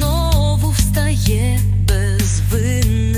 Знову встає безвинним.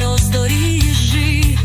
на роздоріжжі.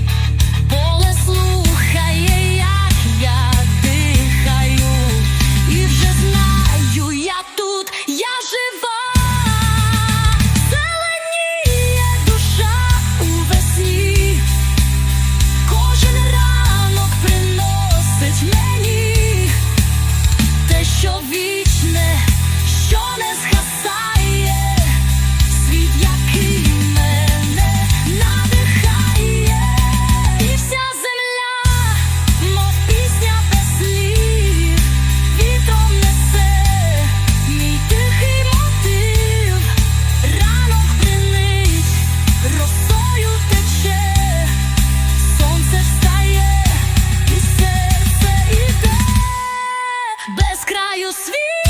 You're sweet.